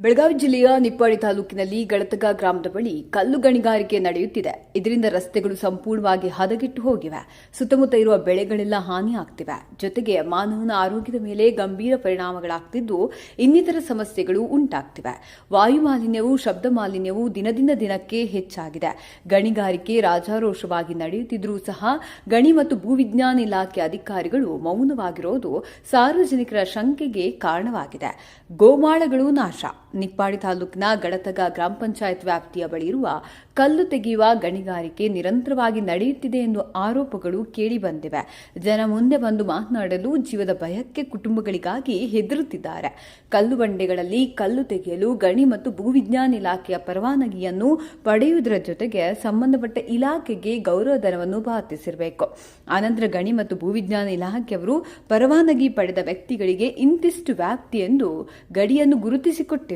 ಬೆಳಗಾವಿ ಜಿಲ್ಲೆಯ ನಿಪ್ಪಾಡಿ ತಾಲೂಕಿನಲ್ಲಿ ಗಳತಗ ಗ್ರಾಮದ ಬಳಿ ಕಲ್ಲು ಗಣಿಗಾರಿಕೆ ನಡೆಯುತ್ತಿದೆ. ಇದರಿಂದ ರಸ್ತೆಗಳು ಸಂಪೂರ್ಣವಾಗಿ ಹದಗೆಟ್ಟು ಹೋಗಿವೆ. ಸುತ್ತಮುತ್ತ ಇರುವ ಬೆಳೆಗಳೆಲ್ಲ ಹಾನಿಯಾಗ್ತಿವೆ. ಜೊತೆಗೆ ಮಾನವನ ಆರೋಗ್ಯದ ಮೇಲೆ ಗಂಭೀರ ಪರಿಣಾಮಗಳಾಗ್ತಿದ್ದು ಇನ್ನಿತರ ಸಮಸ್ಯೆಗಳು ಉಂಟಾಗ್ತಿವೆ. ವಾಯು ಮಾಲಿನ್ಯವು ಶಬ್ದ ಮಾಲಿನ್ಯವು ದಿನದಿಂದ ದಿನಕ್ಕೆ ಹೆಚ್ಚಾಗಿದೆ. ಗಣಿಗಾರಿಕೆ ರಾಜಾರೋಷವಾಗಿ ನಡೆಯುತ್ತಿದ್ದರೂ ಸಹ ಗಣಿ ಮತ್ತು ಭೂವಿಜ್ಞಾನ ಇಲಾಖೆ ಅಧಿಕಾರಿಗಳು ಮೌನವಾಗಿರೋದು ಸಾರ್ವಜನಿಕರ ಶಂಕೆಗೆ ಕಾರಣವಾಗಿದೆ. ಗೋಮಾಳಗಳು ನಾಶ. ನಿಪ್ಪಾಡಿ ತಾಲೂಕಿನ ಗಡತಗ ಗ್ರಾಮ ಪಂಚಾಯತ್ ವ್ಯಾಪ್ತಿಯ ಬಳಿ ಇರುವ ಕಲ್ಲು ತೆಗೆಯುವ ಗಣಿಗಾರಿಕೆ ನಿರಂತರವಾಗಿ ನಡೆಯುತ್ತಿದೆ ಎಂದು ಆರೋಪಗಳು ಕೇಳಿಬಂದಿವೆ ಜನ ಮುಂದೆ ಬಂದು ಮಾತನಾಡಲು ಜೀವದ ಭಯಕ್ಕೆ ಕುಟುಂಬಗಳಿಗಾಗಿ ಹೆದರುತ್ತಿದ್ದಾರೆ. ಕಲ್ಲು ಬಂಡೆಗಳಲ್ಲಿ ಕಲ್ಲು ತೆಗೆಯಲು ಗಣಿ ಮತ್ತು ಭೂವಿಜ್ಞಾನ ಇಲಾಖೆಯ ಪರವಾನಗಿಯನ್ನು ಪಡೆಯುವುದರ ಜೊತೆಗೆ ಸಂಬಂಧಪಟ್ಟ ಇಲಾಖೆಗೆ ಗೌರವಧನವನ್ನು ಪಾವತಿಸಿರಬೇಕು. ಆನಂತರ ಗಣಿ ಮತ್ತು ಭೂವಿಜ್ಞಾನ ಇಲಾಖೆಯವರು ಪರವಾನಗಿ ಪಡೆದ ವ್ಯಕ್ತಿಗಳಿಗೆ ಇಂತಿಷ್ಟು ವ್ಯಾಪ್ತಿ ಎಂದು ಗಡಿಯನ್ನು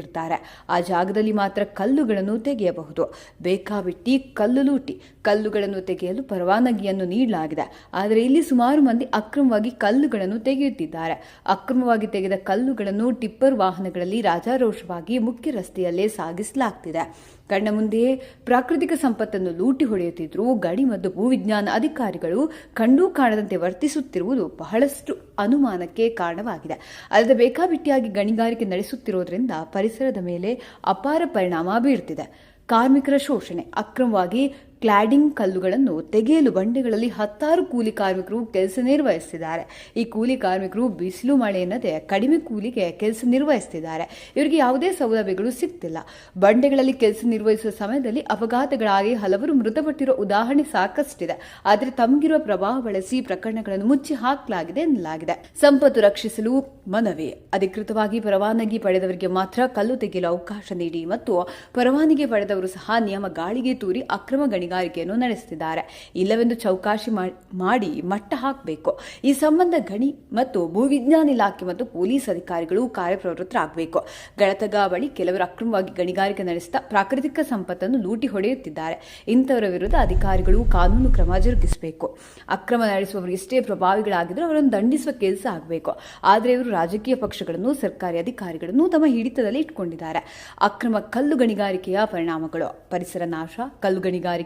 ಗುರುತಿಸಿಕೊಟ್ಟಿರ್ತಾರೆ ಆ ಜಾಗದಲ್ಲಿ ಮಾತ್ರ ಕಲ್ಲುಗಳನ್ನು ತೆಗೆಯಬಹುದು. ಬೇಕಾಬಿಟ್ಟಿ ಕಲ್ಲು ಲೂಟಿ, ಕಲ್ಲುಗಳನ್ನು ತೆಗೆಯಲು ಪರವಾನಗಿಯನ್ನು ನೀಡಲಾಗಿದೆ. ಆದರೆ ಇಲ್ಲಿ ಸುಮಾರು ಮಂದಿ ಅಕ್ರಮವಾಗಿ ಕಲ್ಲುಗಳನ್ನು ತೆಗೆಯುತ್ತಿದ್ದಾರೆ. ಅಕ್ರಮವಾಗಿ ತೆಗೆದ ಕಲ್ಲುಗಳನ್ನು ಟಿಪ್ಪರ್ ವಾಹನಗಳಲ್ಲಿ ರಾಜಾರೋಷವಾಗಿ ಮುಖ್ಯ ರಸ್ತೆಯಲ್ಲೇ ಸಾಗಿಸಲಾಗ್ತಿದೆ. ಕಣ್ಣ ಮುಂದೆಯೇ ಪ್ರಾಕೃತಿಕ ಸಂಪತ್ತನ್ನು ಲೂಟಿ ಹೊಡೆಯುತ್ತಿದ್ದರೂ ಗಣಿ ಮತ್ತು ಭೂವಿಜ್ಞಾನ ಅಧಿಕಾರಿಗಳು ಕಂಡೂ ಕಾಣದಂತೆ ವರ್ತಿಸುತ್ತಿರುವುದು ಬಹಳಷ್ಟು ಅನುಮಾನಕ್ಕೆ ಕಾರಣವಾಗಿದೆ. ಅಲ್ಲದೆ ಬೇಕಾಬಿಟ್ಟಿಯಾಗಿ ಗಣಿಗಾರಿಕೆ ನಡೆಸುತ್ತಿರುವುದರಿಂದ ಪರಿಸರದ ಮೇಲೆ ಅಪಾರ ಪರಿಣಾಮ ಬೀರುತ್ತಿದೆ ಕಾರ್ಮಿಕರ ಶೋಷಣೆ, ಅಕ್ರಮವಾಗಿ ಕ್ಲಾಡಿಂಗ್ ಕಲ್ಲುಗಳನ್ನು ತೆಗೆಯಲು ಬಂಡೆಗಳಲ್ಲಿ ಹತ್ತಾರು ಕೂಲಿ ಕಾರ್ಮಿಕರು ಕೆಲಸ ನಿರ್ವಹಿಸುತ್ತಿದ್ದಾರೆ ಈ ಕೂಲಿ ಕಾರ್ಮಿಕರು ಬಿಸಿಲು ಮಳೆ ಎನ್ನದೆ ಕಡಿಮೆ ಕೂಲಿಗೆ ಕೆಲಸ ನಿರ್ವಹಿಸುತ್ತಿದ್ದಾರೆ ಇವರಿಗೆ ಯಾವುದೇ ಸೌಲಭ್ಯಗಳು ಸಿಗ್ತಿಲ್ಲ. ಬಂಡೆಗಳಲ್ಲಿ ಕೆಲಸ ನಿರ್ವಹಿಸುವ ಸಮಯದಲ್ಲಿ ಅಪಘಾತಗಳಾಗಿ ಹಲವರು ಮೃತಪಟ್ಟಿರುವ ಉದಾಹರಣೆ ಸಾಕಷ್ಟಿದೆ. ಆದರೆ ತಮಗಿರುವ ಪ್ರಭಾವ ಬಳಸಿ ಪ್ರಕರಣಗಳನ್ನು ಮುಚ್ಚಿ ಹಾಕಲಾಗಿದೆ ಎನ್ನಲಾಗಿದೆ. ಸಂಪತ್ತು ರಕ್ಷಿಸಲು ಮನವಿ. ಅಧಿಕೃತವಾಗಿ ಪರವಾನಗಿ ಪಡೆದವರಿಗೆ ಮಾತ್ರ ಕಲ್ಲು ತೆಗೆಯಲು ಅವಕಾಶ ನೀಡಿ ಮತ್ತು ಪರವಾನಗಿ ಪಡೆದವರು ಸಹ ನಿಯಮ ಗಾಳಿಗೆ ತೂರಿ ಅಕ್ರಮ ಗಣಿಗಾರಿಕೆಯನ್ನು ನಡೆಸುತ್ತಿದ್ದಾರೆ. ಇಲ್ಲವೆಂದು ಚೌಕಾಶಿ ಮಾಡಿ ಮಟ್ಟ ಹಾಕಬೇಕು. ಈ ಸಂಬಂಧ ಗಣಿ ಮತ್ತು ಭೂವಿಜ್ಞಾನ ಇಲಾಖೆ ಮತ್ತು ಪೊಲೀಸ್ ಅಧಿಕಾರಿಗಳು ಕಾರ್ಯಪ್ರವೃತ್ತರಾಗಬೇಕು ಗಣತಗ ಬಳಿ ಕೆಲವರು ಅಕ್ರಮವಾಗಿ ಗಣಿಗಾರಿಕೆ ನಡೆಸುತ್ತಾ ಪ್ರಾಕೃತಿಕ ಸಂಪತ್ತನ್ನು ಲೂಟಿ ಹೊಡೆಯುತ್ತಿದ್ದಾರೆ. ಇಂಥವರ ವಿರುದ್ಧ ಅಧಿಕಾರಿಗಳು ಕಾನೂನು ಕ್ರಮ ಜರುಗಿಸಬೇಕು. ಅಕ್ರಮ ನಡೆಸುವವರು ಎಷ್ಟೇ ಪ್ರಭಾವಿಗಳಾಗಿದ್ದರೂ ಅವರನ್ನು ದಂಡಿಸುವ ಕೆಲಸ ಆಗಬೇಕು. ಆದರೆ ಇವರು ರಾಜಕೀಯ ಪಕ್ಷಗಳನ್ನು, ಸರ್ಕಾರಿ ಅಧಿಕಾರಿಗಳನ್ನು ತಮ್ಮ ಹಿಡಿತದಲ್ಲಿ ಇಟ್ಕೊಂಡಿದ್ದಾರೆ. ಅಕ್ರಮ ಕಲ್ಲು ಗಣಿಗಾರಿಕೆಯ ಪರಿಣಾಮಗಳು. ಪರಿಸರ ನಾಶ, ಕಲ್ಲು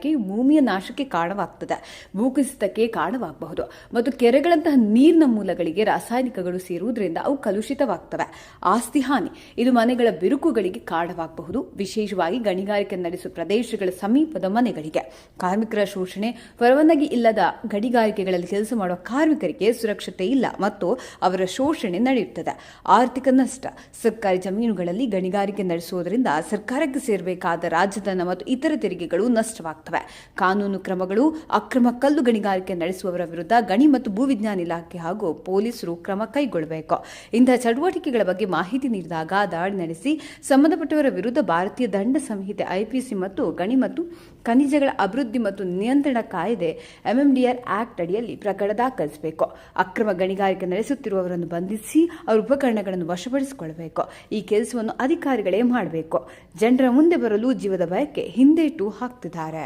ಗಣಿಗಾರಿಕೆಯು ಭೂಮಿಯ ನಾಶಕ್ಕೆ ಕಾರಣವಾಗ್ತದೆ. ಭೂಕುಸಿತಕ್ಕೆ ಕಾರಣವಾಗಬಹುದು. ಮತ್ತು ಕೆರೆಗಳಂತಹ ನೀರಿನ ಮೂಲಗಳಿಗೆ ರಾಸಾಯನಿಕಗಳು ಸೇರುವುದರಿಂದ ಅವು ಕಲುಷಿತವಾಗ್ತವೆ. ಆಸ್ತಿ, ಹಾನಿ, ಇದು ಮನೆಗಳ ಬಿರುಕುಗಳಿಗೆ ಕಾರಣವಾಗಬಹುದು. ವಿಶೇಷವಾಗಿ ಗಣಿಗಾರಿಕೆ ನಡೆಸುವ ಪ್ರದೇಶಗಳ ಸಮೀಪದ ಮನೆಗಳಿಗೆ. ಕಾರ್ಮಿಕರ ಶೋಷಣೆ, ಪರವಾನಗಿ ಇಲ್ಲದ ಗಣಿಗಾರಿಕೆಗಳಲ್ಲಿ ಕೆಲಸ ಮಾಡುವ ಕಾರ್ಮಿಕರಿಗೆ ಸುರಕ್ಷತೆ ಇಲ್ಲ ಮತ್ತು ಅವರ ಶೋಷಣೆ ನಡೆಯುತ್ತದೆ. ಆರ್ಥಿಕ ನಷ್ಟ, ಸರ್ಕಾರಿ ಜಮೀನುಗಳಲ್ಲಿ ಗಣಿಗಾರಿಕೆ ನಡೆಸುವುದರಿಂದ ಸರ್ಕಾರಕ್ಕೆ ಸೇರಬೇಕಾದ ರಾಜಧನ ಮತ್ತು ಇತರ ತೆರಿಗೆಗಳು ನಷ್ಟವಾಗ್ತವೆ. ಕಾನೂನು ಕ್ರಮಗಳು ಅಕ್ರಮ ಕಲ್ಲು ಗಣಿಗಾರಿಕೆ ನಡೆಸುವವರ ವಿರುದ್ಧ ಗಣಿ ಮತ್ತು ಭೂವಿಜ್ಞಾನ ಇಲಾಖೆ ಹಾಗೂ ಪೊಲೀಸರು ಕ್ರಮ ಕೈಗೊಳ್ಳಬೇಕು. ಇಂತಹ ಚಟುವಟಿಕೆಗಳ ಬಗ್ಗೆ ಮಾಹಿತಿ ನೀಡಿದಾಗ ದಾಳಿ ನಡೆಸಿ ಸಂಬಂಧಪಟ್ಟವರ ವಿರುದ್ಧ ಭಾರತೀಯ ದಂಡ ಸಂಹಿತೆ, ಐಪಿಸಿ ಮತ್ತು ಗಣಿ ಮತ್ತು ಖನಿಜಗಳ ಅಭಿವೃದ್ಧಿ ಮತ್ತು ನಿಯಂತ್ರಣ ಕಾಯ್ದೆ ಎಂಎಂಡಿಆರ್ ಆಕ್ಟ್ ಅಡಿಯಲ್ಲಿ ಪ್ರಕರಣ ದಾಖಲಿಸಬೇಕು. ಅಕ್ರಮ ಗಣಿಗಾರಿಕೆ ನಡೆಸುತ್ತಿರುವವರನ್ನು ಬಂಧಿಸಿ ಅವರ ಉಪಕರಣಗಳನ್ನು ವಶಪಡಿಸಿಕೊಳ್ಳಬೇಕು. ಈ ಕೆಲಸವನ್ನು ಅಧಿಕಾರಿಗಳೇ ಮಾಡಬೇಕು. ಜನರ ಮುಂದೆ ಬರಲು ಜೀವದ ಬಯಕೆ ಹಿಂದೇಟು ಹಾಕ್ತಿದ್ದಾರೆ.